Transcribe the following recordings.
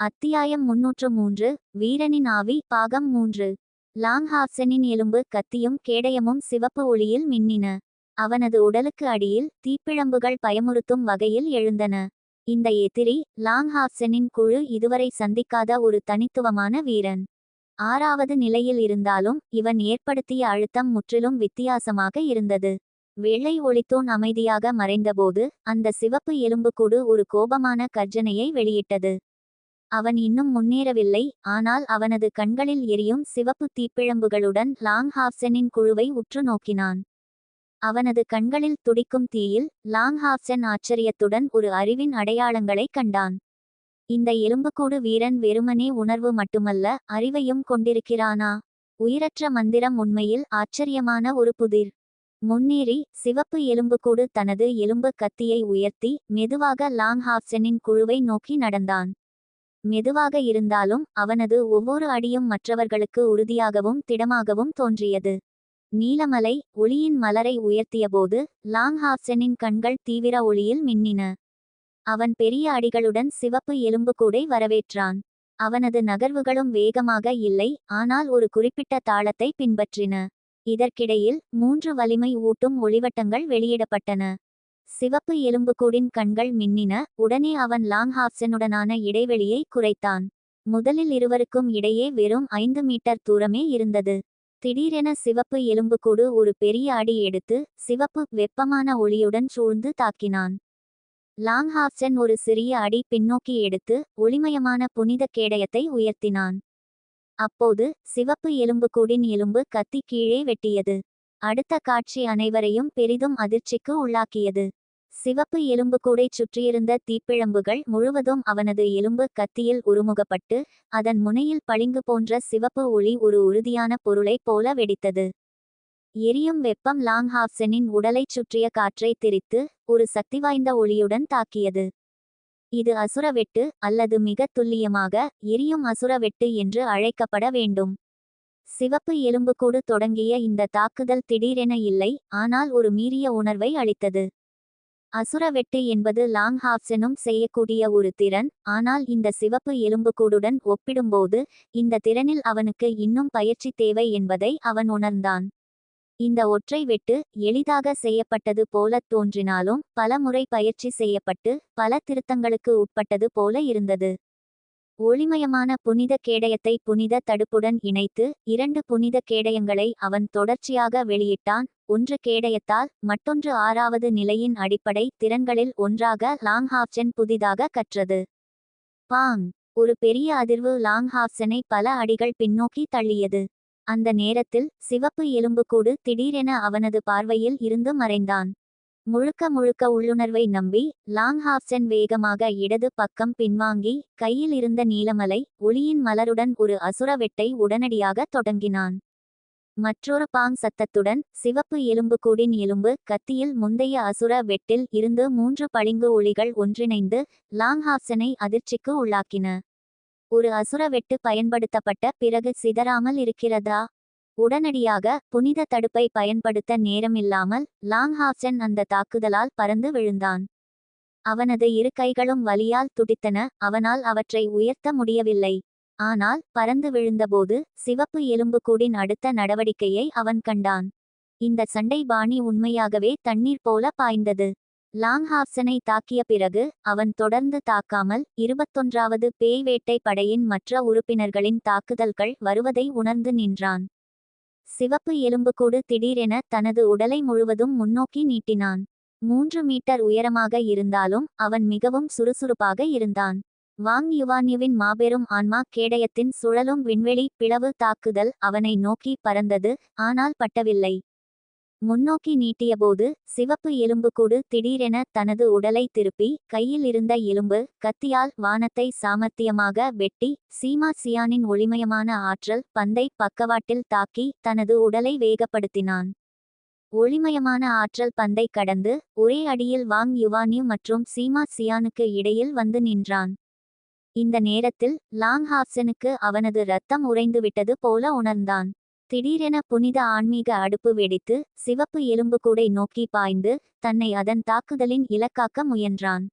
அத்தியாயம் முன்னூற்று மூன்று வீரனின் ஆவி பாகம் மூன்று. லாங்ஹாப்சனின் எலும்பு கத்தியும் கேடயமும் சிவப்பு ஒளியில் மின்னின. அவனது உடலுக்கு அடியில் தீப்பிழம்புகள் பயமுறுத்தும் வகையில் எழுந்தன. இந்த எதிரி லாங்ஹாப்சனின் குழு இதுவரை சந்திக்காத ஒரு தனித்துவமான வீரன். ஆறாவது நிலையில் இருந்தாலும் இவன் ஏற்படுத்திய அழுத்தம் முற்றிலும் வித்தியாசமாக இருந்தது. வெள்ளை ஒளித்தோன் அமைதியாக மறைந்தபோது அந்த சிவப்பு எலும்புக்கூடு ஒரு கோபமான கர்ஜனையை வெளியிட்டது. அவன் இன்னும் முன்னேறவில்லை ஆனால் அவனது கண்களில் எரியும் சிவப்பு தீப்பிழம்புகளுடன் லாங் ஹாப்சனின் குழுவை உற்று நோக்கினான். அவனது கண்களில் துடிக்கும் தீயில் லாங் ஹாப்சன் ஆச்சரியத்துடன் ஒரு அறிவின் அடையாளங்களைக் கண்டான். இந்த எலும்புக்கூடு வீரன் வெறுமனே உணர்வு மட்டுமல்ல அறிவையும் கொண்டிருக்கிறானா? உயிரற்ற மந்திரம் உண்மையில் ஆச்சரியமான ஒரு புதிர். முன்னேறி சிவப்பு எலும்புக்கூடு தனது எலும்பு கத்தியை உயர்த்தி மெதுவாக லாங் ஹாப்சனின் குழுவை நோக்கி நடந்தான். மெதுவாக இருந்தாலும் அவனது ஒவ்வொரு அடியும் மற்றவர்களுக்கு உறுதியாகவும் திடமாகவும் தோன்றியது. நீலமலை ஒளியின் மலரை உயர்த்தியபோது லாங்ஹாப்சனின் கண்கள் தீவிர ஒளியில் மின்னின. அவன் பெரிய அடிகளுடன் சிவப்பு எலும்புக்கூடை வரவேற்றான். அவனது நகர்வுகளும் வேகமாக இல்லை ஆனால் ஒரு குறிப்பிட்ட தாளத்தை பின்பற்றின. இதற்கிடையில் மூன்று வலிமை ஊட்டும் ஒளிவட்டங்கள் வெளியிடப்பட்டன. சிவப்பு எலும்புக்கூடின் கண்கள் மின்னின உடனே அவன் லாங்ஹாப்சனுடனான இடைவெளியை குறைத்தான். முதலில் இருவருக்கும் இடையே வெறும் ஐந்து மீட்டர் தூரமே இருந்தது. திடீரென சிவப்பு எலும்புக்கூடு ஒரு பெரிய அடி எடுத்து சிவப்பு வெப்பமான ஒளியுடன் சூழ்ந்து தாக்கினான். லாங்ஹாப்சன் ஒரு சிறிய அடி பின்னோக்கி எடுத்து ஒளிமயமான புனித கேடயத்தை உயர்த்தினான். அப்போது சிவப்பு எலும்புக்கூடின் எலும்பு கத்தி கீழே வெட்டியது. அடுத்த காட்சி அனைவரையும் பெரிதும் அதிர்ச்சிக்கு உள்ளாக்கியது. சிவப்பு எலும்புக்கூடைச் சுற்றியிருந்த தீப்பிழம்புகள் முழுவதும் அவனது எலும்பு கத்தியில் உருமுகப்பட்டு அதன் முனையில் பளிங்கு போன்ற சிவப்பு ஒளி ஒரு உறுதியான பொருளைப் போல வெடித்தது. எரியும் வெப்பம் லாங் ஹாப்சனின் உடலைச் சுற்றிய காற்றை திரித்து ஒரு சக்திவாய்ந்த ஒளியுடன் தாக்கியது. இது அசுர வெட்டு அல்லது மிக துல்லியமாக எரியும் அசுர வெட்டு என்று அழைக்கப்பட வேண்டும். சிவப்பு எலும்புக்கூடு தொடங்கிய இந்த தாக்குதல் திடீரென இல்லை ஆனால் ஒரு மீறிய உணர்வை அளித்தது. அசுர வெட்டு என்பது லாங் ஹாப்சனும் செய்யக்கூடிய ஒரு திறன் ஆனால் இந்த சிவப்பு எலும்புக்கூடுடன் ஒப்பிடும்போது இந்த திறனில் அவனுக்கு இன்னும் பயிற்சி தேவை என்பதை அவன் உணர்ந்தான். இந்த ஒற்றை வெட்டு எளிதாக செய்யப்பட்டது போல தோன்றினாலும் பல முறை பயிற்சி செய்யப்பட்டு பல திருத்தங்களுக்கு உட்பட்டது போல இருந்தது. ஒளிமயமான புனித கேடயத்தை புனித தடுப்புடன் இணைத்து இரண்டு புனித கேடயங்களை அவன் தொடர்ச்சியாக வெளியிட்டான். ஒன்று கேடயத்தால் மற்றொன்று ஆறாவது நிலையின் அடிப்படை திறன்களில் ஒன்றாக லாங்ஹாப்சன் புதிதாக கற்றது. பாங். ஒரு பெரிய அதிர்வு லாங்ஹாப்சனை பல அடிகள் பின்னோக்கி தள்ளியது. அந்த நேரத்தில் சிவப்பு எலும்புக்கூடு திடீரென அவனது பார்வையில் இருந்து மறைந்தான். முழுக்க முழுக்க உள்ளுணர்வை நம்பி லாங் ஹாப்சன் வேகமாக இடது பக்கம் பின்வாங்கி கையில் இருந்த நீலமலை ஒளியின் மலருடன் ஒரு அசுர வெட்டை உடனடியாக தொடங்கினான். மற்றொரு பாங் சத்தத்துடன் சிவப்பு எலும்புக்கூடின் எலும்பு கத்தியில் முந்தைய அசுர வெட்டில் இருந்து மூன்று பளிங்கு ஒளிகள் ஒன்றிணைந்து லாங் ஹாப்சனை அதிர்ச்சிக்கு உள்ளாக்கின. ஒரு அசுர வெட்டு பயன்படுத்தப்பட்ட பிறகு சிதறாமல் இருக்கிறதா? உடனடியாக புனித தடுப்பை பயன்படுத்த நேரமில்லாமல் லாங் ஹாப்சன் அந்த தாக்குதலால் பறந்து விழுந்தான். அவனது இரு கைகளும் வலியால் துடித்தன அவனால் அவற்றை உயர்த்த முடியவில்லை. ஆனால் பறந்து விழுந்தபோது சிவப்பு எலும்புக்கூடின் அடுத்த நடவடிக்கையை அவன் கண்டான். இந்த சண்டை பாணி உண்மையாகவே தண்ணீர் போல பாய்ந்தது. லாங்ஹாப்சனை தாக்கிய பிறகு அவன் தொடர்ந்து தாக்காமல் இருபத்தொன்றாவது பேய் வேட்டை படையின் மற்ற உறுப்பினர்களின் தாக்குதல்கள் வருவதை உணர்ந்து நின்றான். சிவப்பு எலும்புக்கூடு திடீரென தனது உடலை முழுவதும் முன்னோக்கி நீட்டினான். மூன்று மீட்டர் உயரமாக இருந்தாலும் அவன் மிகவும் சுறுசுறுப்பாக இருந்தான். வாங் யுவான்யுவின் மாபெரும் ஆன்மா கேடயத்தின் சுழலும் விண்வெளி பிளவு தாக்குதல் அவனை நோக்கி பறந்தது ஆனால் பட்டவில்லை. முன்னோக்கி நீட்டியபோது சிவப்பு எலும்புக்கூடு திடீரென தனது உடலை திருப்பி கையில் இருந்த எலும்பு கத்தியால் வானத்தை சாமர்த்தியமாக வெட்டி சீமா சியானின் ஒளிமயமான ஆற்றல் பந்தை பக்கவாட்டில் தாக்கி தனது உடலை வேகப்படுத்தினான். ஒளிமயமான ஆற்றல் பந்தை கடந்து ஒரே அடியில் வாங் யுவானியு மற்றும் சீமா சியானுக்கு இடையில் வந்து நின்றான். இந்த நேரத்தில் லாங் ஹாப்சனுக்கு அவனது ரத்தம் உறைந்துவிட்டது போல உணர்ந்தான். திடீரென புனித ஆன்மீக அடுப்பு வெடித்து சிவப்பு எலும்புக்கூடை நோக்கி பாய்ந்து தன்னை அதன் தாக்குதலின் இலக்காக்க முயன்றான்.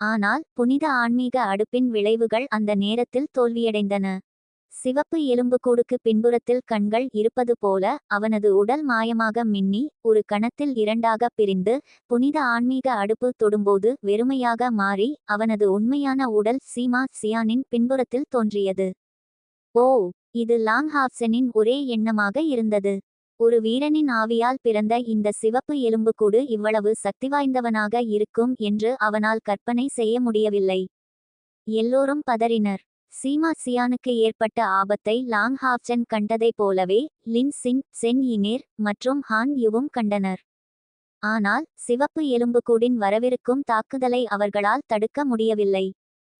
ஆனால் புனித ஆன்மீக அடுப்பின் விளைவுகள் அந்த நேரத்தில் தோல்வியடைந்தன. சிவப்பு எலும்புக்கூடுக்கு பின்புறத்தில் கண்கள் இருப்பது போல அவனது உடல் மாயமாக மின்னி ஒரு கணத்தில் இரண்டாக பிரிந்து புனித ஆன்மீக அடுப்பு தொடும்போது வெறுமையாக மாறி அவனது உண்மையான உடல் சீமா சியானின் பின்புறத்தில் தோன்றியது. ஓ இது லாங்ஹாப்சனின் ஒரே எண்ணமாக இருந்தது. ஒரு வீரனின் ஆவியால் பிறந்த இந்த சிவப்பு எலும்புக்கூடு இவ்வளவு சக்திவாய்ந்தவனாக இருக்கும் என்று அவனால் கற்பனை செய்ய முடியவில்லை. எல்லோரும் பதறினர். சீமா சியானுக்கு ஏற்பட்ட ஆபத்தை லாங் ஹாப்சன் கண்டதைப் போலவே லின் சின் சென் இனேர் மற்றும் ஹான் யுவும் கண்டனர். ஆனால் சிவப்பு எலும்புக்கூடின் வரவிருக்கும் தாக்குதலை அவர்களால் தடுக்க முடியவில்லை.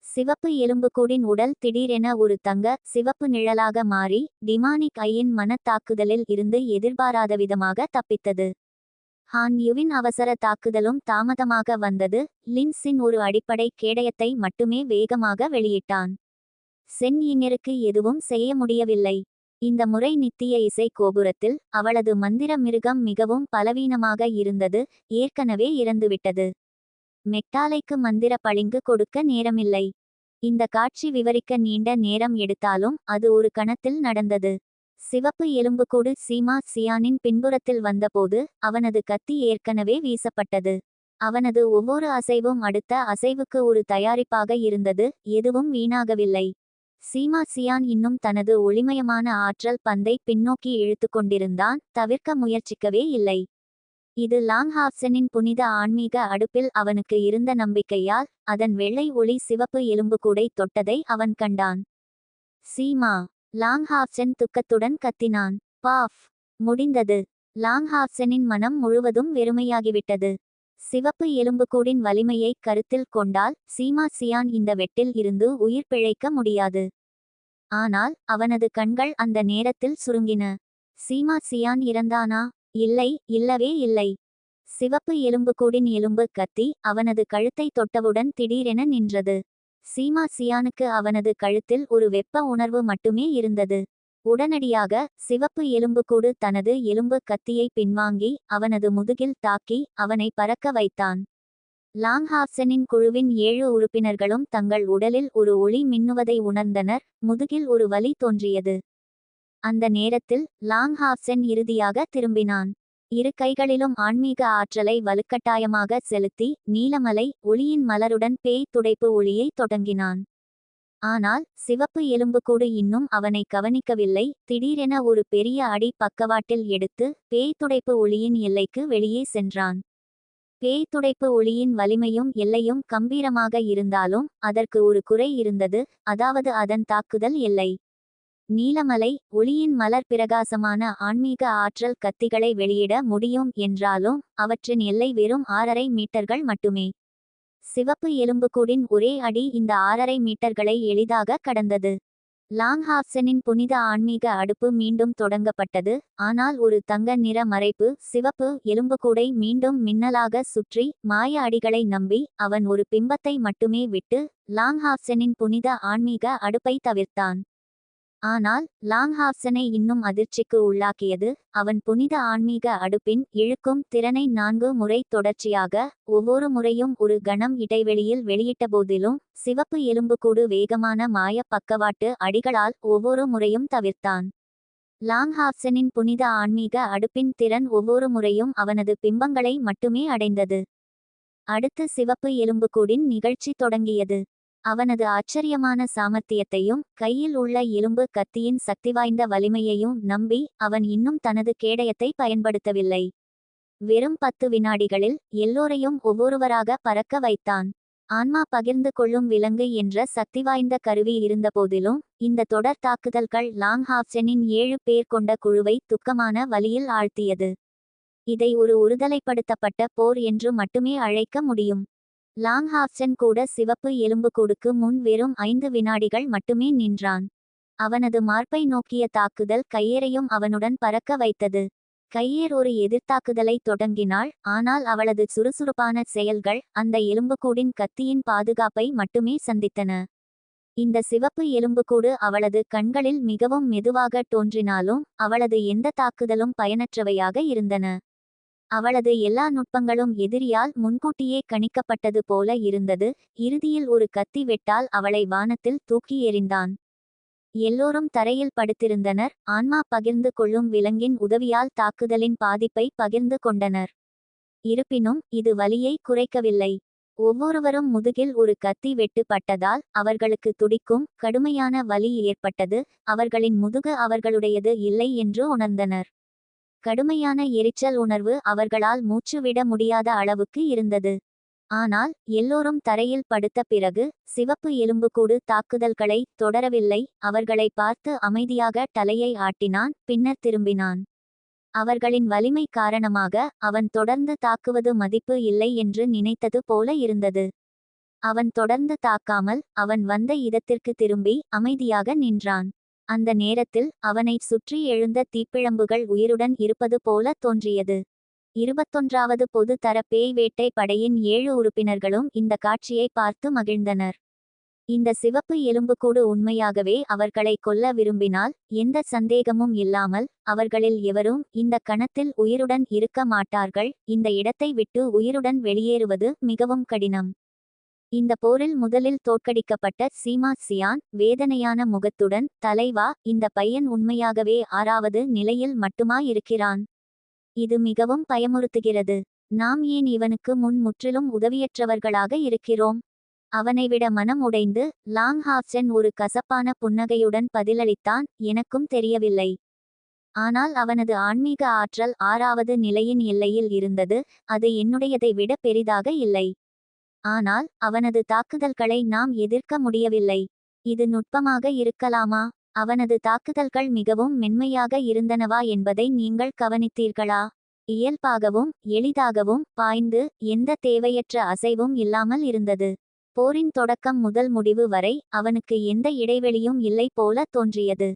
சிவப்பு எலும்புக்கூடின் உடல் திடீரென ஒரு தங்க சிவப்பு நிழலாக மாறி டிமானிக் ஐயின் மனத்தாக்குதலில் இருந்து எதிர்பாராத விதமாக தப்பித்தது. ஹான் யுவின் அவசர தாக்குதலும் தாமதமாக வந்தது. லின்ஸின் ஒரு அடிப்படை கேடயத்தை மட்டுமே வேகமாக வெளியிட்டான். சென் இங்கருக்கு எதுவும் செய்ய முடியவில்லை. இந்த முறை நித்திய இசை கோபுரத்தில் அவளது மந்திர மிருகம் மிகவும் பலவீனமாக இருந்தது. ஏற்கனவே இறந்துவிட்டது. மெக்டாலைக்கு மந்திர பளிங்கு கொடுக்க நேரமில்லை. இந்த காட்சி விவரிக்க நீண்ட நேரம் எடுத்தாலும் அது ஒரு கணத்தில் நடந்தது. சிவப்பு எலும்புக்கூடு சீமா சியானின் பின்புறத்தில் வந்தபோது அவனது கத்தி ஏற்கனவே வீசப்பட்டது. அவனது ஒவ்வொரு அசைவும் அடுத்த அசைவுக்கு ஒரு தயாரிப்பாக இருந்தது எதுவும் வீணாகவில்லை. சீமா சியான் இன்னும் தனது ஒளிமயமான ஆற்றல் பந்தை பின்னோக்கி இழுத்து கொண்டிருந்தான் தவிர்க்க முயற்சிக்கவே இல்லை. இது லாங்ஹாப்சனின் புனித ஆன்மீக அடுப்பில் அவனுக்கு இருந்த நம்பிக்கையால் அதன் வெள்ளை ஒளி சிவப்பு எலும்புக்கூடை தொட்டதை அவன் கண்டான். சீமா லாங்ஹாப்சன் துக்கத்துடன் கத்தினான். பாஃப் முடிந்தது. லாங்ஹாப்சனின் மனம் முழுவதும் வெறுமையாகிவிட்டது. சிவப்பு எலும்புக்கூடின் வலிமையை கருத்தில் கொண்டால் சீமா சியான் இந்த வெட்டில் இருந்து உயிர் பிழைக்க முடியாது. ஆனால் அவனது கண்கள் அந்த நேரத்தில் சுருங்கின. சீமா சியான் இறந்தானா? இல்லை இல்லவே இல்லை. சிவப்பு எலும்புக்கூடின் எலும்பு கத்தி அவனது கழுத்தை தொட்டவுடன் திடீரென நின்றது. சீமா சியானுக்கு அவனது கழுத்தில் ஒரு வெப்ப உணர்வு மட்டுமே இருந்தது. உடனடியாக சிவப்பு எலும்புக்கூடு தனது எலும்பு கத்தியை பின்வாங்கி அவனது முதுகில் தாக்கி அவனை பறக்க வைத்தான். லாங்ஹாப்சனின் குழுவின் ஏழு உறுப்பினர்களும் தங்கள் உடலில் ஒரு ஒளி மின்னுவதை உணர்ந்தனர். முதுகில் ஒரு வலி தோன்றியது. அந்த நேரத்தில் லாங் ஹாப்சென் இறுதியாக திரும்பினான். இரு கைகளிலும் ஆன்மீக ஆற்றலை வலுக்கட்டாயமாக செலுத்தி நீலமலை ஒளியின் மலருடன் பேய் துடைப்பு ஒளியை தொடங்கினான். ஆனால் சிவப்பு எலும்புக்கூடு இன்னும் அவனை கவனிக்கவில்லை. திடீரென ஒரு பெரிய அடி பக்கவாட்டில் எடுத்து பேய் துடைப்பு ஒளியின் எல்லைக்கு வெளியே சென்றான். பேய் துடைப்பு ஒளியின் வலிமையும் எல்லையும் கம்பீரமாக இருந்தாலும் அதற்கு ஒரு குறை இருந்தது. அதாவது அதன் தாக்குதல் எல்லை. நீலமலை ஒளியின் மலர் பிரகாசமான ஆன்மீக ஆற்றல் கத்திகளை வெளியிட முடியும் என்றாலும் அவற்றின் எல்லை வெறும் ஆறரை மீட்டர்கள் மட்டுமே. சிவப்பு எலும்புக்கூடின் ஒரே அடி இந்த ஆறரை மீட்டர்களை எளிதாக கடந்தது. லாங் ஹாப்சனின் புனித ஆன்மீக அடுப்பு மீண்டும் தொடங்கப்பட்டது. ஆனால் ஒரு தங்க நிற மறைப்பு சிவப்பு எலும்புக்கூடை மீண்டும் மின்னலாக சுற்றி மாய அடிகளை நம்பி அவன் ஒரு பிம்பத்தை மட்டுமே விட்டு லாங் ஹாப்சனின் புனித ஆன்மீக அடுப்பை தவிர்த்தான். ஆனால் லாங்ஹாப்சனை இன்னும் அதிர்ச்சிக்கு உள்ளாக்கியது. அவன் புனித ஆன்மீக அடுப்பின் இழுக்கும் திறனை நான்கு முறை தொடர்ச்சியாக ஒவ்வொரு முறையும் ஒரு கணம் இடைவெளியில் வெளியிட்டபோதிலும் சிவப்பு எலும்புக்கூடு வேகமான மாய பக்கவாட்டு அடிகளால் ஒவ்வொரு முறையும் தவிர்த்தான். லாங்ஹாப்சனின் புனித ஆன்மீக அடுப்பின் திறன் ஒவ்வொரு முறையும் அவனது பிம்பங்களை மட்டுமே அடைந்தது. அடுத்து சிவப்பு எலும்புக்கூடின் நிகழ்ச்சி தொடங்கியது. அவனது ஆச்சரியமான சாமர்த்தியத்தையும் கையில் உள்ள எலும்பு கத்தியின் சக்திவாய்ந்த வலிமையையும் நம்பி அவன் இன்னும் தனது கேடயத்தை பயன்படுத்தவில்லை. வெறும் பத்து வினாடிகளில் எல்லோரையும் ஒவ்வொருவராக பறக்க வைத்தான். ஆன்மா பகிர்ந்து கொள்ளும் விலங்கு என்ற சக்திவாய்ந்த கருவி இருந்தபோதிலும் இந்த தொடர் தாக்குதல்கள் லாங் ஹாப்சனின் ஏழு பேர் கொண்ட குழுவை துக்கமான வழியில் ஆழ்த்தியது. இதை ஒரு ஒருதலைப்படுத்தப்பட்ட போர் என்று மட்டுமே அழைக்க முடியும். லாங்ஹாப்சன் கூட சிவப்பு எலும்புக்கூடுக்கு முன் வெறும் ஐந்து வினாடிகள் மட்டுமே நின்றான். அவனது மார்பை நோக்கிய தாக்குதல் கையேறையும் அவனுடன் பறக்க வைத்தது. கையேர் ஒரு எதிர்த்தாக்குதலை தொடங்கினாள் ஆனால் அவளது சுறுசுறுப்பான செயல்கள் அந்த எலும்புக்கூடின் கத்தியின் பாதுகாப்பை மட்டுமே சந்தித்தன. இந்த சிவப்பு எலும்புக்கூடு அவளது கண்களில் மிகவும் மெதுவாக தோன்றினாலும் அவளது எந்த தாக்குதலும் பயனற்றவையாக இருந்தன. அவளது எல்லா நுட்பங்களும் எதிரியால் முன்கூட்டியே கணிக்கப்பட்டது போல இருந்தது. இறுதியில் ஒரு கத்தி வெட்டால் அவளை வானத்தில் தூக்கி எறிந்தான். எல்லோரும் தரையில் படுத்திருந்தனர். ஆன்மா பகிர்ந்து கொள்ளும் விலங்கின் உதவியால் தாக்குதலின் பாதிப்பை பகிர்ந்து கொண்டனர். இருப்பினும் இது வலியை குறைக்கவில்லை. ஒவ்வொருவரும் முதுகில் ஒரு கத்தி வெட்டுப்பட்டதால் அவர்களுக்கு துடிக்கும் கடுமையான வலி ஏற்பட்டது. அவர்களின் முதுகு அவர்களுடையது இல்லை என்று உணர்ந்தனர். கடுமையான எரிச்சல் உணர்வு அவர்களால் மூச்சுவிட முடியாத அளவுக்கு இருந்தது. ஆனால் எல்லோரும் தரையில் படுத்த பிறகு சிவப்பு எலும்புக்கூடு தாக்குதல்களை தொடரவில்லை. அவர்களை பார்த்து அமைதியாக தலையை ஆட்டினான் பின்னர் திரும்பினான். அவர்களின் வலிமை காரணமாக அவன் தொடர்ந்து தாக்குவது மதிப்பு இல்லை என்று நினைத்தது போல இருந்தது. அவன் தொடர்ந்து தாக்காமல் அவன் வந்த இடத்திற்கு திரும்பி அமைதியாக நின்றான். அந்த நேரத்தில் அவனை சுற்றி எழுந்த தீப்பிழம்புகள் உயிருடன் இருப்பது போல தோன்றியது. இருபத்தொன்றாவது பொது தர பேய் வேட்டை படையின் ஏழு உறுப்பினர்களும் இந்த காட்சியை பார்த்து மகிழ்ந்தனர். இந்த சிவப்பு எலும்புக்கூடு உண்மையாகவே அவர்களை கொல்ல விரும்பினால் எந்த சந்தேகமும் இல்லாமல் அவர்களில் எவரும் இந்த கணத்தில் உயிருடன் இருக்க மாட்டார்கள். இந்த இடத்தை விட்டு உயிருடன் வெளியேறுவது மிகவும் கடினம். இந்த போரில் முதலில் தோற்கடிக்கப்பட்ட சீமா சியான் வேதனையான முகத்துடன் தலைவா இந்த பையன் உண்மையாகவே ஆறாவது நிலையில் மட்டுமா இருக்கிறான்? இது மிகவும் பயமுறுத்துகிறது. நாம் ஏன் இவனுக்கு முன் முற்றிலும் உதவியற்றவர்களாக இருக்கிறோம்? அவனை விட மனம் உடைந்து லாங் ஹாப்சன் ஒரு கசப்பான புன்னகையுடன் பதிலளித்தான் எனக்கும் தெரியவில்லை. ஆனால் அவனது ஆன்மீக ஆற்றல் ஆறாவது நிலையின் எல்லையில் இருந்தது அது என்னுடையதை விட பெரிதாக இல்லை. ஆனால் அவனது தாக்குதல்களை நாம் எதிர்க்க முடியவில்லை. இது நுட்பமாக இருக்கலாமா? அவனது தாக்குதல்கள் மிகவும் மென்மையாக இருந்தனவா என்பதை நீங்கள் கவனித்தீர்களா? இயல்பாகவும் எளிதாகவும் பாய்ந்து எந்த தேவையற்ற அசைவும் இல்லாமல் இருந்தது. போரின் தொடக்கம் முதல் முடிவு வரை அவனுக்கு எந்த இடைவெளியும் இல்லை போல தோன்றியது.